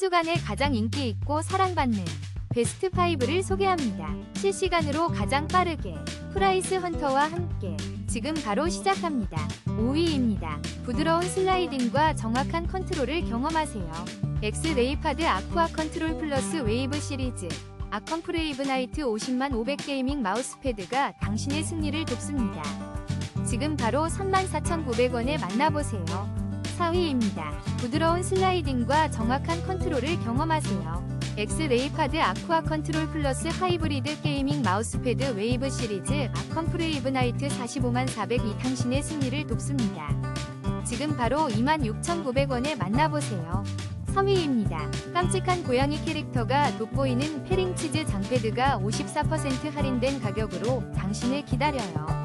주간에 가장 인기 있고 사랑받는 베스트 5를 소개합니다. 실시간으로 가장 빠르게 프라이스 헌터와 함께 지금 바로 시작합니다. 5위입니다. 부드러운 슬라이딩과 정확한 컨트롤을 경험하세요. 엑스 레이파드 아쿠아 컨트롤 플러스 웨이브 시리즈 아컨 프레이브 나이트 50만 500 게이밍 마우스패드가 당신의 승리를 돕습니다. 지금 바로 34,900원에 만나보세요. 4위입니다. 부드러운 슬라이딩과 정확한 컨트롤을 경험하세요. 엑스 레이파드 아쿠아 컨트롤 플러스 하이브리드 게이밍 마우스패드 웨이브 시리즈 아컨 프레이브 나이트 45만 400이 당신의 승리를 돕습니다. 지금 바로 26,900원에 만나보세요. 3위입니다. 깜찍한 고양이 캐릭터가 돋보이는 페링치즈 장패드가 54% 할인된 가격으로 당신을 기다려요.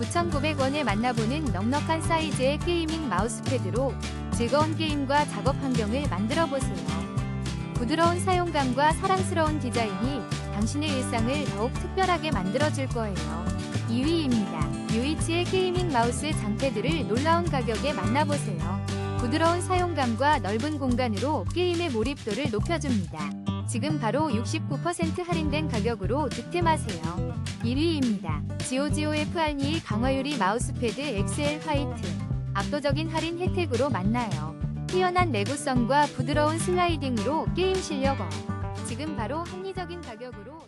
9,900원에 만나보는 넉넉한 사이즈의 게이밍 마우스패드로 즐거운 게임과 작업 환경을 만들어 보세요. 부드러운 사용감과 사랑스러운 디자인이 당신의 일상을 더욱 특별하게 만들어줄 거예요. 2위입니다. 유이치의 게이밍 마우스 장패드를 놀라운 가격에 만나보세요. 부드러운 사용감과 넓은 공간으로 게임의 몰입도를 높여줍니다. 지금 바로 69% 할인된 가격으로 득템하세요. 1위입니다. 지오지오의 프알니의 강화유리 마우스패드 XL 화이트. 압도적인 할인 혜택으로 만나요. 뛰어난 내구성과 부드러운 슬라이딩으로 게임 실력 업. 지금 바로 합리적인 가격으로